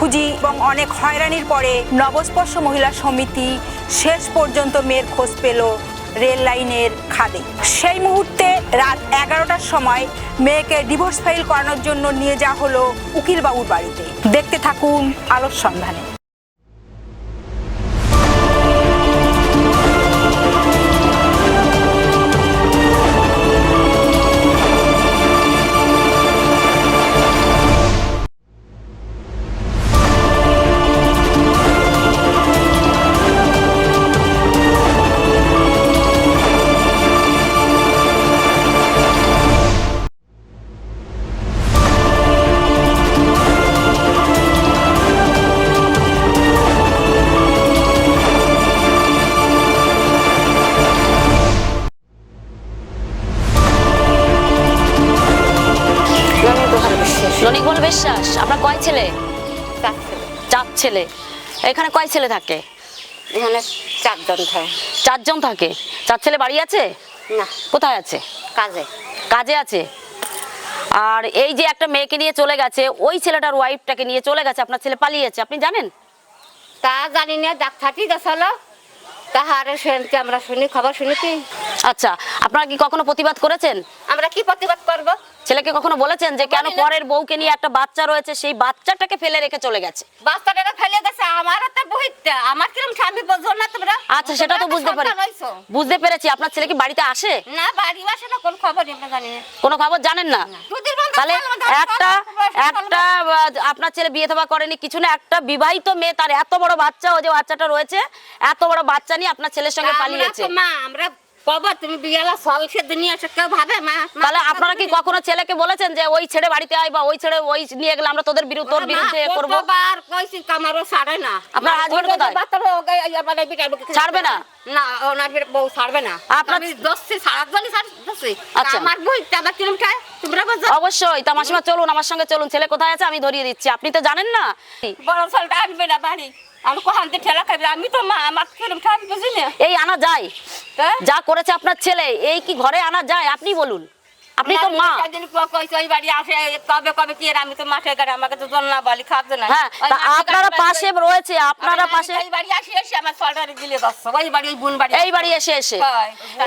খোঁজাখুঁজি এবং অনেক হয়রানির পরে নবস্পর্শ মহিলা সমিতি শেষ পর্যন্ত মেয়ের খোঁজ পেল রেল লাইনের খাদে। সেই মুহূর্তে রাত এগারোটার সময় মেয়েকে ডিভোর্স ফাইল করানোর জন্য নিয়ে যাওয়া হলো উকিলবাবুর বাড়িতে। দেখতে থাকুন আলোর সন্ধানে। রনিকুল বিশ্বাস আপনার কয় ছেলে? চার ছেলে। এখানে কয় ছেলে থাকে? এখানে চারজন থাকে। চারজন থাকে? চার ছেলে বাড়ি আছে? না। কোথায় আছে? কাজে। কাজে আছে? আর এই যে একটা মেয়েকে নিয়ে চলে গেছে ওই ছেলেটার ওয়াইফটাকে নিয়ে চলে গেছে আপনার ছেলে পালিয়েছে আপনি জানেন? তা জানি না ডাক্তারটি গেছিল। তাহারে শুনতে আমরা শুনি খবর শুনেছি। আচ্ছা আপনারা কি কখনো প্রতিবাদ করেছেন? আমরা কি প্রতিবাদ করব? ছেলেকে কখনো বলেছেন যে কেন পরের বউকে নিয়ে একটা বাচ্চা রয়েছে সেই বাচ্চাটাকে ফেলে রেখে চলে গেছে? বাচ্চাটা ফেলে গেছে আমার তো বহিতে আমার কিরম স্বামী বোঝো না তোমরা? আচ্ছা সেটা তো বুঝতে পারি। বুঝতে পেরেছি। আপনার ছেলে কি বাড়িতে আসে? না বাড়ি আসে না কোন খবর জানি কোনো খবর জানেন না? তাহলে একটা একটা আপনার ছেলে বিয়ে থাবা করেনি কিছু না একটা বিবাহিত মেয়ে তার এত বড় বাচ্চা ও যে বাচ্চাটা রয়েছে এত বড় বাচ্চা নিয়ে আপনার ছেলের সঙ্গে পালিয়েছে। মা আমরা কবে তুমি বিয়ালা সল কেউ ভাবে? মা তাহলে আপনারা কি কখনো ছেলেকে বলেছেন যে ওই ছেড়ে বাড়িতে আয় বা ওই ছেড়ে ওই নিয়ে গেলে আমরা তোদের বিরুদ্ধে তোর বিরুদ্ধে করব? কতবার কইছি কামারও ছাড়ে না। আপনার ওই কোথায়? ওকে- মানে বিটার ছাড়বে না? না ওনার বউ ছাড়বে না। আপনার- সারা জনই দশটি আচ্ছা। আমার বই আমার কিরম খায়? তোমরা অবশ্যই তামাশিমা চলুন আমার সঙ্গে চলুন ছেলে কোথায় আছে আমি ধরিয়ে দিচ্ছি। আপনি তো জানেন না। বড় সালটা আসবে না বাড়ি। এই আনা যায়? যা করেছে আপনার ছেলে এই কি ঘরে আনা যায়? আপনি বলুন। আপনি তো মা। কইছে ওই বাড়ি আসে কবে কবে কি আমি তো মাঠে গাড়ি আমাকে তো জল না বলি খাদ্য না। হ্যাঁ আপনারা পাশে রয়েছে আপনারা পাশে এই বাড়ি আসি এসে আমার দিলে ওই বাড়ি ওই বোন বাড়ি এই বাড়ি এসে এসে।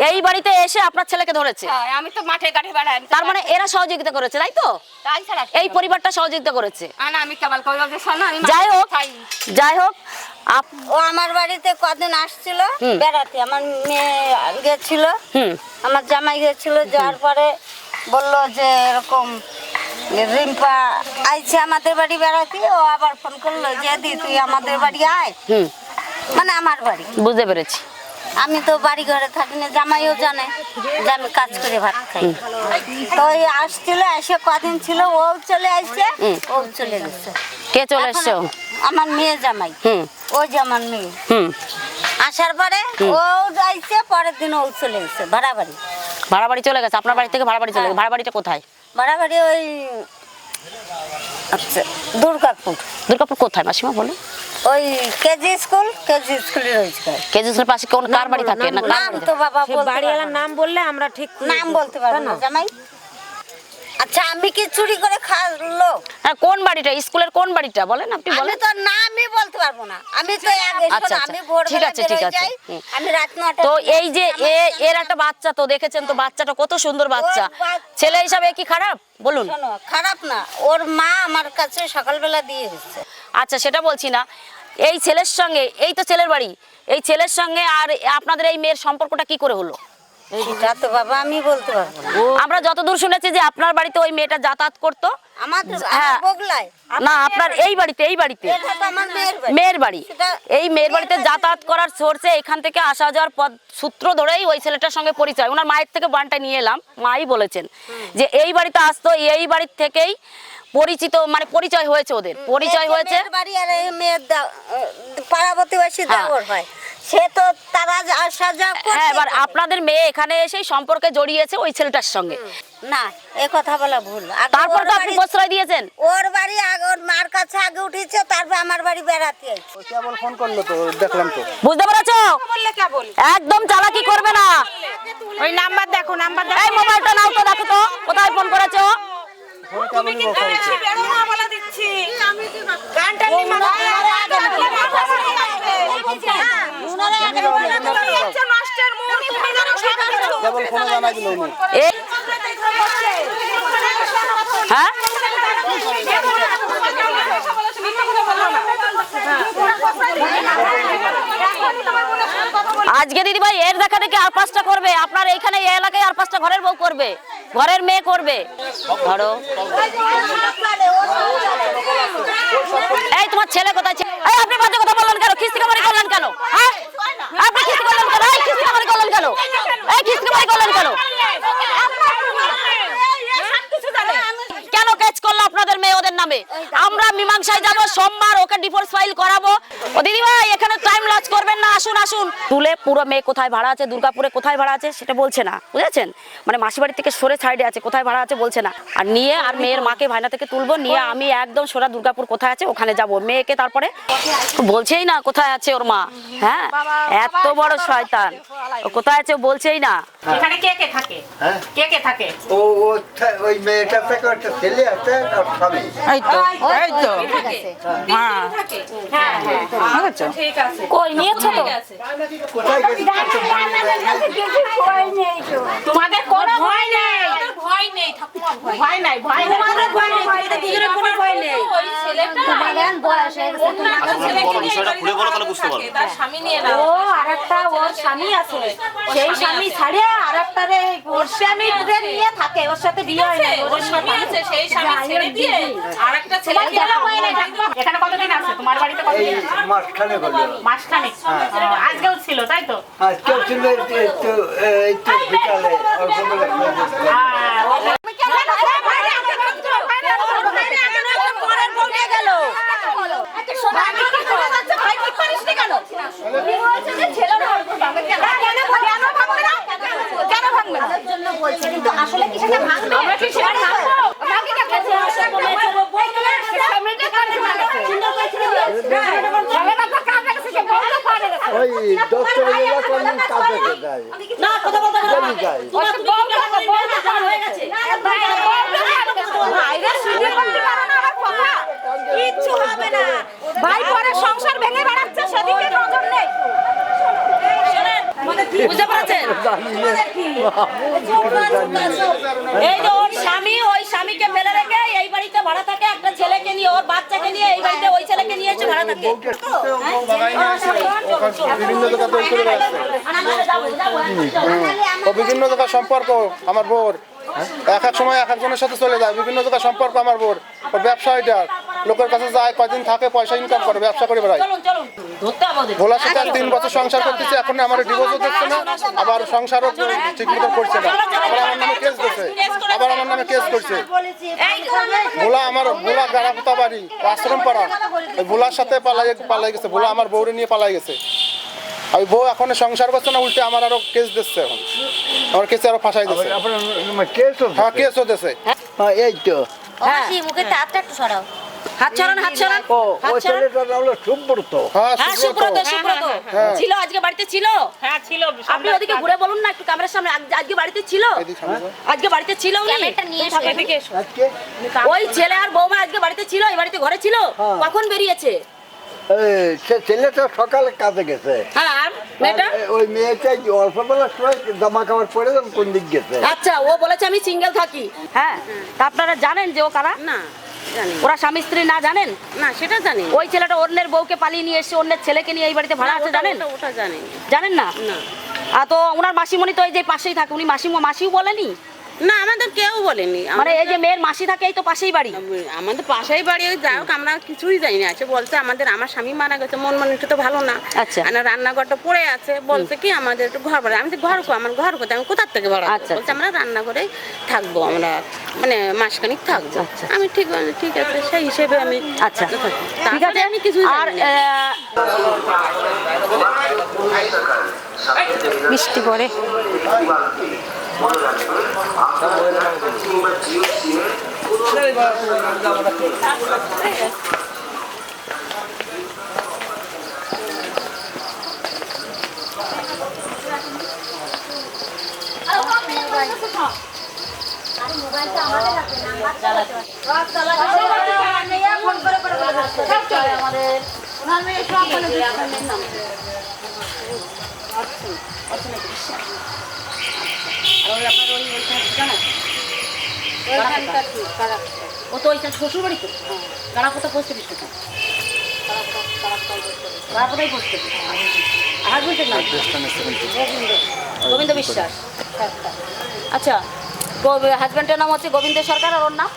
এই বাড়িতে এসে আপনার ছেলেকে ধরেছে। হ্যাঁ, আমি তো মাঠে গাড়ি বেড়াই তার মানে এরা সহযোগিতা করেছে তাই তো? তাই ছাড়া এই পরিবারটা সহযোগিতা করেছে। না, আমি কেবল কই শোনো আমি যাই হোক। যাই হোক আপ- ও আমার বাড়িতে কদিন আসছিল বেড়াতে। আমার মেয়ে গেছিল হুম। আমার জামাই গেছিল যাওয়ার পরে বলল যে এরকম রিম্পা আইছে আমাদের বাড়ি বেড়াতে ও আবার ফোন করল যে দি তুই আমাদের বাড়ি আয়। হুম। মানে আমার বাড়ি। বুঝতে পেরেছি। আমি তো বাড়ি ঘরে থাকি না জামাইও জানে যে আমি কাজ করে ভাত খাই। তো ওই আসছিল এসে কদিন ছিল ও চলে আসছে ও চলে গেছে। কে চলে এসছো? আমার মেয়ে জামাই। ও যে আমার মেয়ে। আসার পরে ও যাইছে পরের দিন ও চলে এসেছে ভাড়া বাড়ি ভাড়া বাড়ি চলে গেছে? আপনার বাড়ি থেকে ভাড়া বাড়ি চলে গেছে? ভাড়া বাড়িটা কোথায়? ভাড়া বাড়ি ওই আচ্ছা দুর্গাপুর। দুর্গাপুর কোথায় মাসিমা বলো ওই কেজি স্কুল কেজি স্কুলে রয়েছে। কেজি স্কুলের পাশে কোন কার বাড়ি থাকে? না নাম তো বাবা বলতে বাড়িওয়ালার নাম বললে আমরা ঠিক নাম বলতে পারব না। জামাই? আচ্ছা আমি কি চুরি করে খাওয়ালো হ্যাঁ কোন বাড়িটা? স্কুলের কোন বাড়িটা? বলেন আপনি আমি বলেন। তো নামই বলতে পারব না। আমি তো আগে শোনো, আচ্ছা, আমি আচ্ছা। ভোর ঠিক আছে, ঠিক আছে। আমি রাত নটা তো এই যে এর একটা বাচ্চা তো দেখেছেন তো বাচ্চাটা কত সুন্দর বাচ্চা। ছেলে হিসাবে কি খারাপ? বলুন। শোনো খারাপ না। ওর মা আমার কাছে সকালবেলা দিয়ে গেছে আচ্ছা সেটা বলছি না। এই ছেলের সঙ্গে এই তো ছেলের বাড়ি। এই ছেলের সঙ্গে আর আপনাদের এই মেয়ের সম্পর্কটা কি করে হলো? সেটা তো বাবা আমি বলতে পারব না। আমরা যতদূর শুনেছি যে আপনার বাড়িতে ওই মেয়েটা যাতায়াত করতো। আমাদের হ্যাঁ। বগলায় না আপনার এই বাড়িতে এই বাড়িতে। মেয়ের বাড়ি। এই মেয়ের বাড়িতে যাতায়াত করার সোর্সে এখান থেকে আসা যাওয়ার পথ সূত্র ধরেই ওই ছেলেটার সঙ্গে পরিচয়। ওনার মায়ের থেকে বানটা নিয়ে এলাম। মাই বলেছেন যে এই বাড়িতে আসতো এই বাড়ির থেকেই পরিচিত মানে পরিচয় হয়েছে ওদের। পরিচয় হয়েছে বাড়ি আর মেয়ের হ্যাঁ। হয়। সে তো তারা আসা হ্যাঁ এবার আপনাদের মেয়ে এখানে এসেই সম্পর্কে জড়িয়েছে ওই ছেলেটার সঙ্গে। না এ কথা বলা ভুল। তারপর ওর তো আপনি বাড়ি- প্রশ্রয় দিয়েছেন। ওর বাড়ি ওর মার কাছে আগে উঠেছে তারপর আমার বাড়ি বেড়াতে কেবল ফোন করল তো দেখলাম তো। বুঝতে পেরেছ? একদম চালাকি করবে না। ওই নাম্বার দেখো নাম্বার এই মোবাইলটা নাও তো দেখো তো কোথায় ফোন করেছ? ফোন কেবলই বসা হয়েছে বলছি গানটা নিয়ে মারা নষ্টের মূল আজকে দিদি ভাই এর দেখা দেখে আর পাঁচটা করবে। আপনার এইখানে এই এলাকায় আর পাঁচটা ঘরের বউ করবে। ঘরের মেয়ে করবে। ধরো। এই তোমার ছেলে কোথায়? ছে- এই আপনি বাজে কথা বললেন কেন? খিস্তি কামারি করলেন কেন? হ্যাঁ? আপনি খিস্তি করলেন কেন? এই খিস্তি কামারি করলেন কেন? এই খিস্তি কামারি করলেন কেন কেন কেস করল আপনাদের মেয়ে ওদের নামে? আমরা মীমাংসায় যাব সোমবার ওকে ডিভোর্স ফাইল করাবো। ও দিদি ভাই এখানে টাইম লস করবেন না আসুন আসুন। তুলে পুরো মেয়ে কোথায় ভাড়া আছে দুর্গাপুরে কোথায় ভাড়া আছে সেটা বলছে না বুঝেছেন? মানে মাসি বাড়ি থেকে সরে সাইডে আছে কোথায় ভাড়া আছে বলছে না। আর নিয়ে আর মেয়ের মাকে ভাইনা থেকে তুলবো নিয়ে আমি একদম সোরা দুর্গাপুর কোথায় আছে ওখানে যাব। মেয়েকে তারপরে বলছেই না কোথায় আছে ওর মা হ্যাঁ? এত বড় শয়তান। ও কোথায় আছে ও বলছেই না। এখানে কে কে থাকে? হ্যাঁ? কে কে থাকে? ও ওই মেয়েটা থেকে একটা ছেলে আছে আর স্বামী। এই তো। এই তো হ্যাঁ হ্যাঁ হ্যাঁ বুঝেছ ঠিক আছে কই নিয়েছো তো তোমাদের কোনো ভয় নেই ভয় নেই ভয় নাই ভয় নাই ভয় নেই ভয় নেই ওই ছেলেটা অন্য একটা ছেলেকে নিয়ে বিষয়টা খুলে বলো তাহলে বুঝতে পারব তার স্বামী নিয়ে না ও আরেকটা ওর স্বামী আছে সেই স্বামী ছাড়িয়ে আরেকটা রে ওর স্বামী নিয়ে থাকে ওর সাথে বিয়ে হয় না ওর স্বামী আছে সেই স্বামী ছেড়ে দিয়ে আরেকটা ছেলে এখানে কতদিন আছে তোমার বাড়িতে কতদিন মাঝখানে গেল মাসখানেক আজকেও ছিল তাই তো আজকেও ছিল একটু একটু একটু বিকালে অল্প ওই ডক্টর এলা কাজে যায় না কথা বলতে তোমার তুমি কি বলতে হয়ে গেছে কিচ্ছু হবে না ভাই পরে সংসার ভেঙে বেড়াচ্ছে সেদিকে বুঝতে পারছেন? এই যে ওর স্বামী, ওই স্বামীকে ফেলে রেখে এই বাড়িতে ভাড়া থাকে, একটা ছেলেকে নিয়ে, ওর বাচ্চাকে নিয়ে এই বাড়িতে ওই ছেলেকে নিয়ে এসে ভাড়া থাকে। বিভিন্ন জায়গার সম্পর্ক, আমার বোর এক এক সময় এক একজনের সাথে চলে যায়, বিভিন্ন জায়গার সম্পর্ক, আমার বোর ব্যবসা এটা লোকের কাছে যায় কয়দিন থাকে পয়সা ইনকাম করে ব্যবসা করে বেড়ায়। ভোলা সাথে আর তিন বছর সংসার করতেছে এখন আমার ডিভোর্সও দিচ্ছে না আবার সংসারও ঠিক মতো করছে না। আবার আমার নামে কেস দিচ্ছে আবার আমার নামে কেস করছে। ভোলা আমার ভোলা গাড়াপুতা বাড়ি আশ্রম পাড়া। ওই ভোলার সাথে পালাই পালাই গেছে। ভোলা আমার বউরে নিয়ে পালাই গেছে। ওই বউ এখন সংসার করছে না উল্টে আমার আরও কেস দিচ্ছে এখন। আমার কেসে আরও ফাঁসাই দিচ্ছে আপনার কেস হ্যাঁ কেসও দিচ্ছে হ্যাঁ। এই তো। হ্যাঁ মুখে তাপটা একটু সরাও। হাত ছড়ান হাত ছড়ান। হাত ওই ছড়ান। হলো সুব্রত। হ্যাঁ হ্যাঁ সুব্রত। সুব্রত সুব্রত। ছিল আজকে বাড়িতে ছিল? হ্যাঁ ছিল আপনি ওদিকে ঘুরে বলুন না একটু ক্যামেরার সামনে। আজকে বাড়িতে ছিল? এদিকে সামনে যাও। আজকে বাড়িতে ছিল উনি? এদিকে এসো। ওই ছেলে আর বৌমা আজকে বাড়িতে ছিল? এই বাড়িতে ঘরে ছিল? কখন বেরিয়েছে? সে ছেলেটা সকালে কাজে গেছে। হ্যাঁ মেয়েটা? ওই মেয়েটা অল্প বেলার সময় জামা কাপড় পরে কোন দিক গেছে? আচ্ছা ও বলেছে আমি সিঙ্গেল থাকি। হ্যাঁ আপনারা জানেন যে ও কারা? না। জানি। ওরা স্বামী স্ত্রী না জানেন? না সেটা জানি। ওই ছেলেটা অন্যের বউকে পালিয়ে নিয়ে এসে অন্যের ছেলেকে নিয়ে এই বাড়িতে ভাড়া আছে জানেন? ওটা- ওটা জানি। জানেন না? আর তো ওনার মাসিমণি তো এই যে পাশেই থাকে উনি মাসিমা মাসিও বলেনি? না আমাদের কেউ বলেনি। মানে এই যে মেয়ের মাসি থাকে এই তো পাশেই বাড়ি। আমাদের পাশেই বাড়ি ওই যাই হোক আমরা কিছুই জানি না। আছে বলছে আমাদের আমার স্বামী মারা গেছে মন মানুষটা তো ভালো না। আচ্ছা। আর রান্নাঘরটা পড়ে আছে বলছে কি আমাদের একটু ঘর ভাড়া আমি তো ঘর আমার ঘর কোথায়? আমি কোথার থেকে ভাড়া আচ্ছা, আচ্ছা বলছে আমরা রান্নাঘরে থাকব আমরা মানে মাসখানিক থাকব। আচ্ছা। আমি ঠিক ঠিক আছে সেই হিসেবে আমি আচ্ছা ঠিক আছে। আমি কিছু আর জানি না। আহ, বৃষ্টি পড়ে মোবাইলটা আমাদের হাতে নাম্বারটা আমাদের ওনার মেয়ে সব বলে দিচ্ছে নাম ও তো ওইটা শ্বশুর বাড়ি তো কারা কোথা পোস্ট অফিস থেকে কারা পোস্ট অফিস হাজবেন্ডের নাম গোবিন্দ বিশ্বাস আচ্ছা হাজবেন্ডের নাম হচ্ছে গোবিন্দ সরকার আর ওর নাম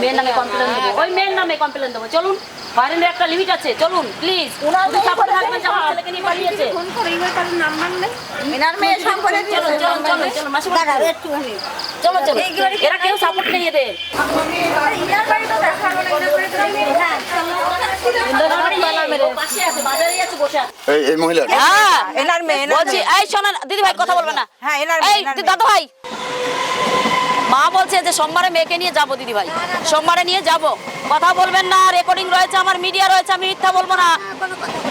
মেয়ের নামে কমপ্লেন দেবো ওই মেয়ের নামে কমপ্লেন দেবো চলুন বাইরের একটা লিমিট আছে চলুন প্লিজ সাপোর্ট থাকবেন যে আমার ছেলেকে নিয়ে পালিয়েছে মিনার মেয়ে সম্পর্কে চলুন চলুন চলুন চলুন মাসিমা চলো চলো এরা কেউ সাপোর্ট নেই এদের। মহিলা হ্যাঁ। মেয়ে এনার বলছি মেয়ে। এই শোনেন দিদি ভাই কথা বলবে না। হ্যাঁ, মেয়ে, মেয়ে। দাদা ভাই মা বলছে যে সোমবারে মেয়েকে নিয়ে যাব দিদি ভাই সোমবারে নিয়ে যাব। কথা বলবেন না রেকর্ডিং রয়েছে আমার মিডিয়া রয়েছে আমি মিথ্যা বলব না।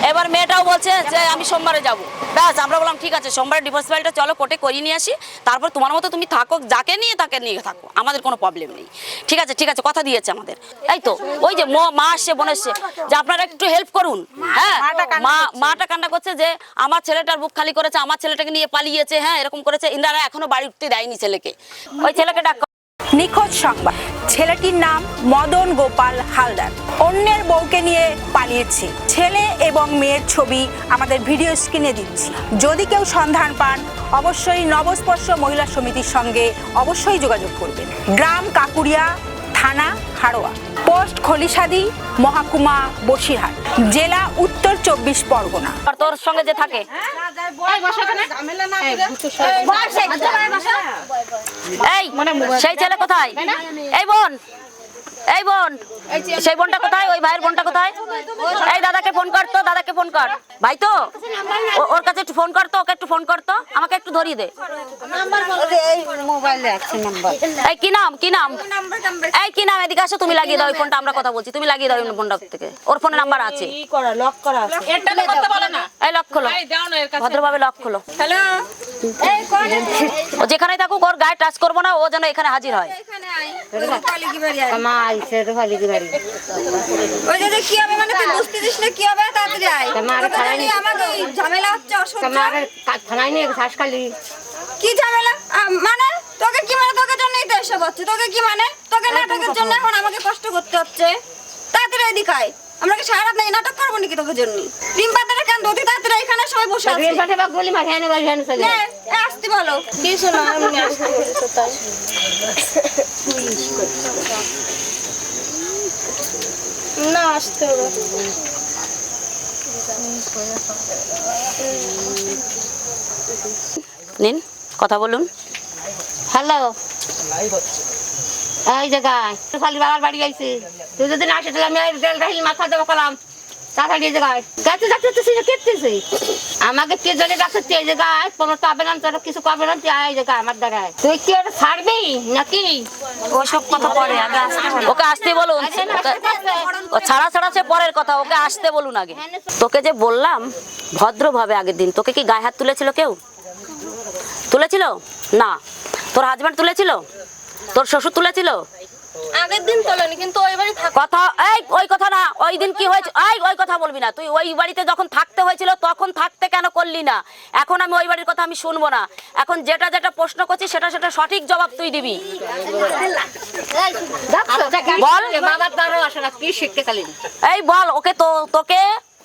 এবার মেয়েটাও বলছে যে আমি সোমবারে যাব। ব্যাস আমরা বললাম ঠিক আছে সোমবারে ডিভোর্স ফাইলটা চলো কোর্টে করিয়ে নিয়ে আসি। তারপর তোমার মতো তুমি থাকো যাকে নিয়ে তাকে নিয়ে থাকো। আমাদের কোনো প্রবলেম নেই। ঠিক আছে ঠিক আছে কথা দিয়েছে আমাদের। এই তো ওই যে মা আসছে বোন এসছে। যে আপনারা একটু হেল্প করুন হ্যাঁ? মা করছে। মাটা কান্না করছে যে আমার ছেলেটার বুক খালি করেছে আমার ছেলেটাকে নিয়ে পালিয়েছে হ্যাঁ? এরকম করেছে। ইন্দ্রারা এখনও বাড়ি উঠতে দেয়নি ছেলেকে। ওই ছেলেকে নিখোঁজ সংবাদ। ছেলেটির নাম মদন গোপাল হালদার। অন্যের বউকে নিয়ে পালিয়েছে। ছেলে এবং মেয়ের ছবি আমাদের ভিডিও স্ক্রিনে দিচ্ছি। যদি কেউ সন্ধান পান, অবশ্যই নবস্পর্শ মহিলা সমিতির সঙ্গে অবশ্যই যোগাযোগ করবেন। গ্রাম কাকুরিয়া থানা হাড়োয়া। পোস্ট খলিশাদি মহাকুমা বসিরহাট। জেলা উত্তর চব্বিশ পরগনা। আর তোর সঙ্গে যে থাকে। এই সেই ছেলে কোথায়? এই বোন। এই বোন সেই বোনটা কোথায়? ওই ভাইয়ের বোনটা কোথায়? এই দাদাকে ফোন কর তো দাদাকে ফোন কর। ভাই তো ওর কাছে একটু ফোন কর তো ওকে একটু ফোন কর তো আমাকে একটু ধরিয়ে দে। এই মোবাইলে আছে নাম্বার। এই কি নাম কি নাম? এই কি নাম? এদিকে আসো তুমি লাগিয়ে দাও ওই ফোনটা আমরা কথা বলছি তুমি লাগিয়ে দাও ওই ফোনটা থেকে। ওর ফোনে নাম্বার আছে। এই লক খোলো। এই দাও না এর কাছে। ভদ্রভাবে লক খোলো। হ্যালো? ও যেখানেই থাকুক ওর গায়ে টাচ করব না ও যেন এখানে হাজির হয়। মা আইছে তো ভালো কি বাড়ি ওই যে কি হবে মানে তুই বুঝতেছিস না কি হবে তাড়াতাড়ি আয়। তোমার এই ঝামেলা হচ্ছে অসহ্য। তোমার থানায় নিয়ে ঘাস খালি। কি ঝামেলা? মানে? তোকে কি মানে? তোকে জন্যই তো এসব হচ্ছে। তোকে কি মানে? তোকে নাটকের জন্য এখন আমাকে কষ্ট করতে হচ্ছে। তাড়াতাড়ি এদিকে আয়। আমরা কি সারা রাত নাই নাটক করব নাকি তোকে জন্য? রিম্পা তারা কেন অতি তাড়াতাড়ি এখানে সবাই বসে আছে। রেল পাঠে বা গলি মাঠে এনে বাড়ি এনে চলে নে, এ আসতে বলো। কি শোনো না আসতে হবে। নিন কথা বলুন। হ্যালো। এই জায়গায় খালি বাবার বাড়ি আইছে তুই যদি না আসে তাহলে আমি রেল রাহিল মাথা দেবো কলাম। তাড়াতাড়ি এই জায়গায় যাতে যাতে তো সেটা কেটেছে আমাকে কে জনে ডাকছে এই জায়গায় কোনো পাবে না তোর কিছু পাবে না তুই আয় আমার দ্বারায় তুই কি ওটা ছাড়বি নাকি? ওসব কথা পরে আগে ওকে আসতে বলুন। ও ছাড়া ছাড়া সে পরের কথা ওকে আসতে বলুন আগে। তোকে যে বললাম ভদ্রভাবে আগের দিন তোকে কি গায়ে হাত তুলেছিল কেউ? তুলেছিল? না। তোর হাজব্যান্ড তুলেছিল? তোর শ্বশুর তুলেছিল? আগের দিন তোলেনি কিন্তু ওই বাড়ি কথা এই ওই কথা না ওই দিন কি হয়েছে এই ওই কথা বলবি না। তুই ওই বাড়িতে যখন থাকতে হয়েছিল তখন থাকতে কেন করলি না? এখন আমি ওই বাড়ির কথা আমি শুনব না। এখন যেটা যেটা প্রশ্ন করছি সেটা সেটা সঠিক জবাব তুই দিবি। বল। বাবার দ্বারা আসে না কি শিখতে এই বল ওকে তো তোকে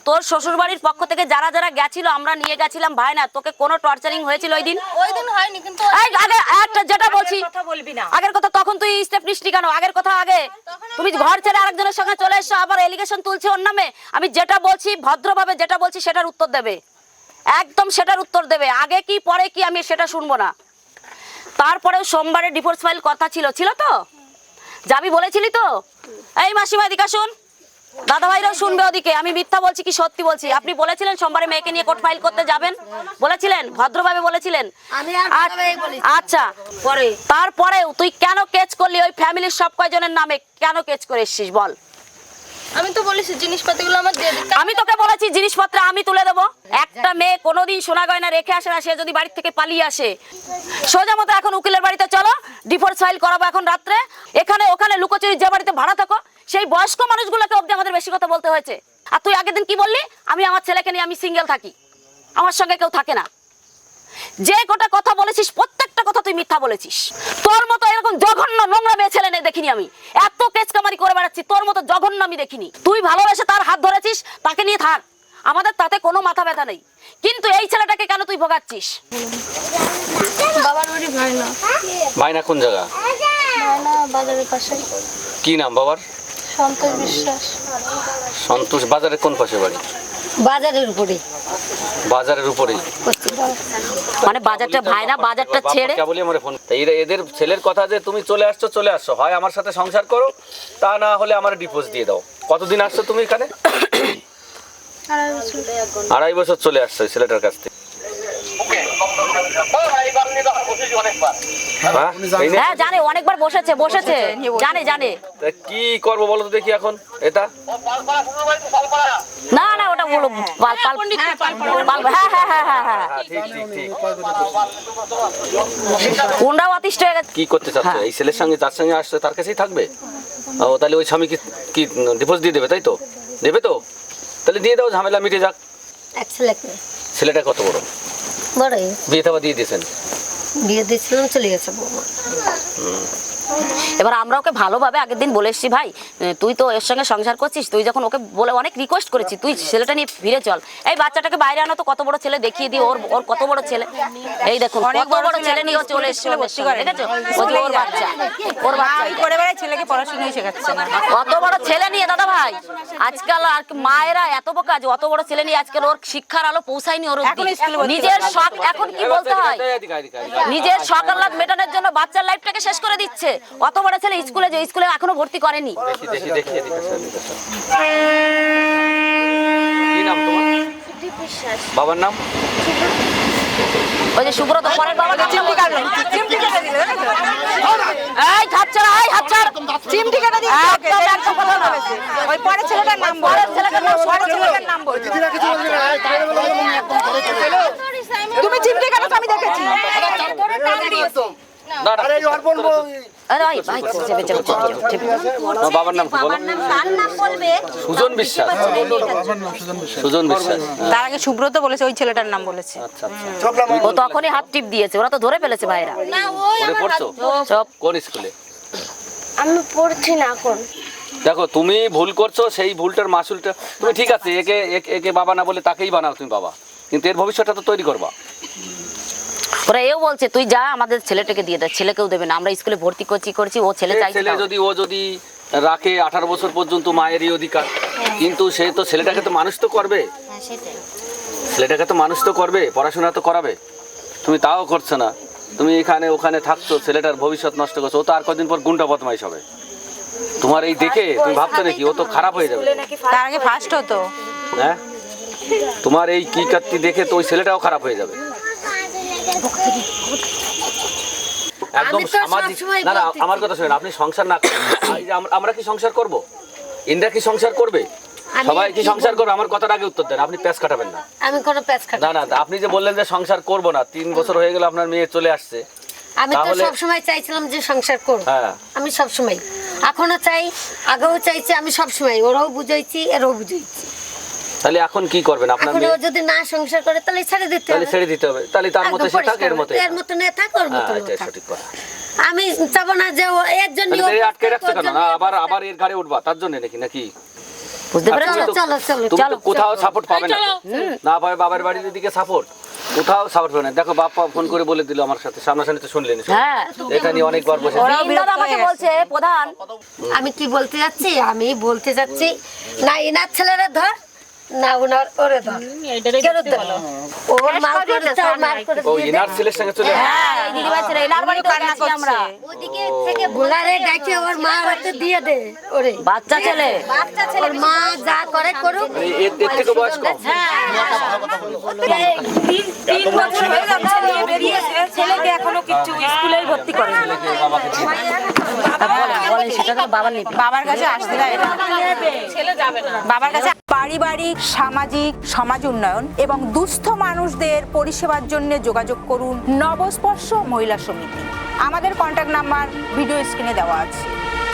তোর শ্বশুর বাড়ির পক্ষ থেকে যারা যারা গেছিল আমরা নিয়ে গেছিলাম। ভাই না তোকে কোনো টর্চারিং হয়েছিল ওই দিন? ওই দিন হয়নি কিন্তু এই আগে একটা যেটা বলছি কথা বলবি না। আগের কথা তখন তুই স্টেপ নিসনি কেন? আগের কথা আগে। তুমি ঘর ছেড়ে আরেকজনের সঙ্গে চলে এসছো আবার এলিগেশন তুলছে ওর নামে। আমি যেটা বলছি ভদ্রভাবে যেটা বলছি সেটার উত্তর দেবে। একদম সেটার উত্তর দেবে। আগে কি পরে কি আমি সেটা শুনব না। তারপরেও সোমবারে ডিভোর্স ফাইল কথা ছিল। ছিল তো? যাবি বলেছিলি তো? এই মাসিমা এদিকে আসুন। দাদা ভাইরাও শুনবে ওদিকে আমি মিথ্যা বলছি কি সত্যি বলছি? আপনি বলেছিলেন সোমবারে মেয়েকে নিয়ে কোর্ট ফাইল করতে যাবেন। বলেছিলেন? ভদ্রভাবে বলেছিলেন। আচ্ছা-। আচ্ছা পরে তারপরেও তুই কেন কেচ করলি ওই ফ্যামিলির সব কয়জনের নামে? কেন কেচ করে এসছিস বল। আমি তো বলেছি জিনিসপাতিগুলো আমার দিয়ে দিতে। আমি তোকে বলেছি জিনিসপত্র আমি তুলে দেবো। একটা মেয়ে কোনোদিন সোনা গয়না রেখে আসে না সে যদি বাড়ি থেকে পালিয়ে আসে। সোজা মতো এখন উকিলের বাড়িতে চলো ডিভোর্স ফাইল করাবো এখন রাত্রে। এখানে ওখানে লুকোচুরি যে বাড়িতে ভাড়া থাকো সেই বয়স্ক মানুষগুলোকে অব্দি আমাদের বেশি কথা বলতে হয়েছে। আর তুই আগের দিন কি বললি? আমি আমার ছেলেকে নিয়ে আমি সিঙ্গেল থাকি। আমার সঙ্গে কেউ থাকে না। যে কটা কথা বলেছিস প্রত্যেকটা কথা তুই মিথ্যা বলেছিস। তোর মতো এরকম জঘন্য নোংরা মেয়ে ছেলে নেই দেখিনি আমি। এত কেস কামারি করে বেড়াচ্ছি তোর মতো জঘন্য আমি দেখিনি। তুই ভালোবেসে তার হাত ধরেছিস তাকে নিয়ে থাক। আমাদের তাতে কোনো মাথা ব্যথা নেই। কিন্তু এই ছেলেটাকে কেন তুই ভোগাচ্ছিস? বাবার বাড়ি ভাই না মাইনা কোন জায়গা? না বাজারের পাশে। কি নাম বাবার? সন্তোষ বিশ্বাস। সন্তোষ বাজারের কোন পাশে বাড়ি? বাজারের উপরে। বাজারের উপরেই। মানে বাজারটা ভাই না বাজারটা ছেড়ে বলি আমার ফোন এরা এদের ছেলের কথা যে তুমি চলে আসছো চলে আসছো হয় আমার সাথে সংসার করো তা না হলে আমার ডিভোর্স দিয়ে দাও। কতদিন আসছো তুমি এখানে? আড়াই বছর। চলে আসছো ছেলেটার কাছ থেকে। হ্যাঁ? হ্যাঁ জানে অনেকবার বসেছে বসেছে। জানে জানে। কি করব বলো তো দেখি এখন এটা? না না ওটা বলো পাল পাল। পাল হ্যাঁ হ্যাঁ হ্যাঁ হ্যাঁ হ্যাঁ। হ্যাঁ অতিষ্ঠ হয়ে গেছে। কি করতে চাচ্ছে? এই ছেলের সঙ্গে যার সঙ্গে আসছে তার কাছেই থাকবে? ও তাহলে ওই স্বামী কি ডিভোর্স দিয়ে দেবে তাই তো? দেবে তো? তাহলে দিয়ে দাও ঝামেলা মিটে যাক। ছেলেটা কত বড়? বড়ই। বিয়ে থাবা দিয়ে দিয়েছেন? বিয়ে দিয়েছিলাম চলে গেছে বৌমা। এবার আমরা ওকে ভালোভাবে আগের দিন বলে এসছি ভাই তুই তো এর সঙ্গে সংসার করছিস তুই যখন ওকে বলে অনেক রিকোয়েস্ট করেছি তুই ছেলেটা নিয়ে ফিরে চল। এই বাচ্চাটাকে বাইরে আনো তো কত বড় ছেলে দেখিয়ে দিই ওর ওর কত বড় ছেলে। এই দেখুন অনেক কত বড় বড় ছেলে, নিয়ে চলে স্কুলে এসছে স্কুলে ওদের ভর্তি সঙ্গে, করে। দেখেছ ওর বাচ্চা ওর বাচ্চা। করে বেড়ায় ছেলেকে পড়াশোনাই শেখাচ্ছে না। অত বড় ছেলে নিয়ে দাদা ভাই আজকাল আর মায়েরা এত বোকা যে অত বড় ছেলে নিয়ে আজকাল ওর শিক্ষার আলো পৌঁছায়নি ওর নিজের শখ এখন কি বলতে হয়? নিজের। নিজের সকালাত মেটানোর জন্য বাচ্চার লাইফটাকে শেষ করে দিচ্ছে। অত বড় ছেলে স্কুলে যে স্কুলে এখনও ভর্তি করেনি। বাবার নাম? ওই যে সুব্রত পরের বাবা চিমটি কাটলো। চিমটি কেটে দিল এই এই চিমটি কেটে দিল একদম একদম কথা না। ওই পরের ছেলেটার নাম বল। পরের ছেলেটার নাম পরের ছেলেটার নাম বল। তুমি চিমটি আমি দেখেছি না, না, আরে ভাই ভাই চেপে চেপে চেপে চেপে চেপে তোমার বাবার নাম সুজন বিশ্বাস। সুজন বিশ্বাস। তার আগে সুব্রত বলেছে ওই ছেলেটার নাম বলেছে। আচ্ছা আচ্ছা। ও তখনই হাত টিপ দিয়েছে ওরা তো ধরে ফেলেছে ভাইরা। সব কোন স্কুলে? আমি পড়ছি না এখন। দেখো তুমি ভুল করছ সেই ভুলটার মাসুলটা তুমি ঠিক আছে একে একে- একে বাবা না বলে তাকেই বানাও তুমি বাবা। কিন্তু এর ভবিষ্যৎটা তো তৈরি করবা। ওরা এও বলছে তুই যা আমাদের ছেলেটাকে দিয়ে দে ছেলেকেও দেবে না আমরা স্কুলে ভর্তি করছি করছি ও ছেলে সে চাইছে ছেলে যদি ও যদি রাখে আঠারো বছর পর্যন্ত মায়েরই অধিকার কিন্তু সে তো ছেলেটাকে তো মানুষ তো করবে। ছেলেটাকে তো মানুষ তো করবে পড়াশোনা তো করাবে। তুমি তাও করছ না। তুমি এখানে ওখানে থাকছো ছেলেটার ভবিষ্যৎ নষ্ট করছ ও তো আর কদিন পর গুন্ডা বদমাইশ হবে। তোমার এই দেখে তুমি ভাবছ নাকি ও তো খারাপ হয়ে যাবে? তার আগে ফার্স্ট হতো। হ্যাঁ? তোমার এই কি দেখে তো ওই ছেলেটাও খারাপ হয়ে যাবে। একদম সামাজিক না না আমার কথা শুনেন আপনি সংসার না যে আমরা- আমরা কি সংসার করব? ইন্দ্রা কি সংসার করবে? সবাই কি কি সংসার করবে? আমার কথার আগে উত্তর দেন আপনি প্যাঁচ কাটাবেন না। আমি কোনো প্যাচ খাটি না না আপনি যে বললেন যে সংসার করব না তিন বছর হয়ে গেল আপনার মেয়ে চলে আসছে। আমি তো তাহলে- সব সময় চাইছিলাম যে সংসার করব হ্যাঁ। আমি সব সময় এখনও চাই আগেও চাইছি আমি সব সময় ওরাও বুঝাইছি এরাও বুঝাইছি। তাহলে এখন কি করবেন? আপনার মেয়ে? যদি না সংসার করে তাহলে ছেড়ে দিতে তাহলে ছেড়ে দিতে হবে। তাহলে তার মতো সে থাক এর। মতো এর মতো নিয়ে থাক ওর মতো এটাই সঠিক কথা। আমি চাবো না যে ও এর জন্য আটকে রাখছো কেন? না আবার আবার এর ঘাড়ে উঠবা তার জন্য নাকি নাকি? বুঝতে আর পেরেছ? চলো, চলো, চলো, কোথাও সাপোর্ট পাবে না। না পাবে বাবার বাড়ির দিকে সাপোর্ট কোথাও সাপোর্ট পাবে না। দেখো বাপ্পা ফোন করে বলে দিল আমার সাথে। সামনাসামনি তো শুনলেন হ্যাঁ। এটা নিয়ে অনেকবার বসে আমাকে বলছে প্রধান আমি কি বলতে যাচ্ছি? আমি বলতে যাচ্ছি না এনার ছেলেরা ধর না ওনার ওরে ধর। কেন ধর? ওর মার করেছে ওর মার করে ও ইনার ছেলের সঙ্গে চলে হ্যাঁ এই দিদিভাই ছেলে এনার কান্না গেছি আমরা। ওদিকে থেকে বোলারে ডাকে ওর মা হাতে দিয়ে দে ওরে। বাচ্চা ছেলে। বাচ্চা ছেলে ওর মা যা করে করুক মানে এর এর থেকে বয়স কম। তিন বছর হয়ে যাচ্ছে নিয়ে বেরিয়েছে ছেলেকে এখনও কিচ্ছু স্কুলেই ভর্তি করে ছেলেকে বাবাকে চিনে। বলেন সেটা তো বাবার কাছে আসতে বাবার কাছে পারিবারিক সামাজিক, সমাজ উন্নয়ন এবং দুস্থ মানুষদের পরিষেবার জন্য যোগাযোগ করুন নবস্পর্শ মহিলা সমিতি। আমাদের কন্ট্যাক্ট নাম্বার ভিডিও স্ক্রিনে দেওয়া আছে।